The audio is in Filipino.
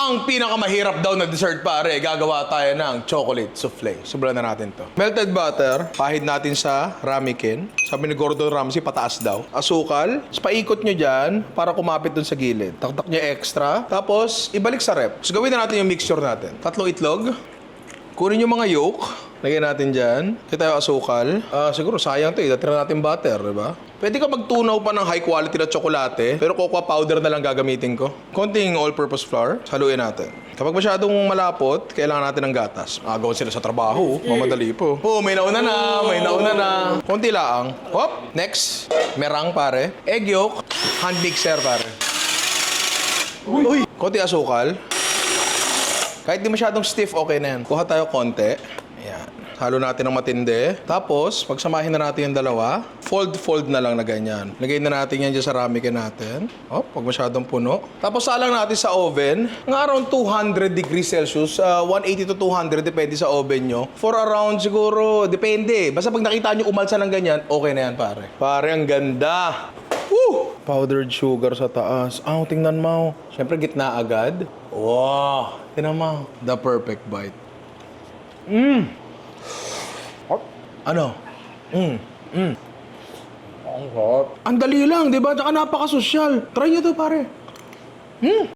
Ang pinakamahirap daw na dessert pare, gagawa tayo ng chocolate souffle. Subulan na natin to. Melted butter, pahid natin sa ramekin. Sabi ni Gordon Ramsay, pataas daw. Asukal, tapos paikot nyo dyan para kumapit dun sa gilid. Taktak nyo extra. Tapos, ibalik sa rep. So, gawin na natin yung mixture natin. Tatlong itlog. Kunin yung mga yolk. Lagyan natin dyan. Kaya tayo asukal. Ah, siguro sayang to eh. Datira natin butter, di ba? Pwede ka magtunaw pa ng high quality na tsokolate, pero cocoa powder na lang gagamitin ko. Konting all-purpose flour. Haluin natin. Kapag masyadong malapot, kailangan natin ng gatas. Agawan sila sa trabaho. Mamadali po. Oh, may nauna na. May nauna na. Konti lang. Hop. Next. Merang, pare. Egg yolk. Hand mixer, pare. Uy! Konti asukal. Kahit di masyadong stiff, okay na yan. Kuha tayo konti. Ayan. Halo natin ng matindi. Tapos, pagsamahin na natin yung dalawa, fold-fold na lang na ganyan. Lagay na natin yan dyan sa ramekin natin. Oh, pag masyadong puno. Tapos, salang natin sa oven. Ng around 200 degrees Celsius, uh, 180 to 200, depende sa oven nyo. For around siguro, depende. Basta pag nakita nyo umalsa ng ganyan, okay na yan, pare. Pare, ang ganda. Woo! Powdered sugar sa taas. Ah, tingnan mo. Siyempre, gitna agad. Wow! Tingnan mo. The perfect bite. Mmm! Ano? Mmm. Mmm. Ang hot. Ang dali lang, di ba? Tsaka napaka-sosyal. Try nyo to, pare. Hmm.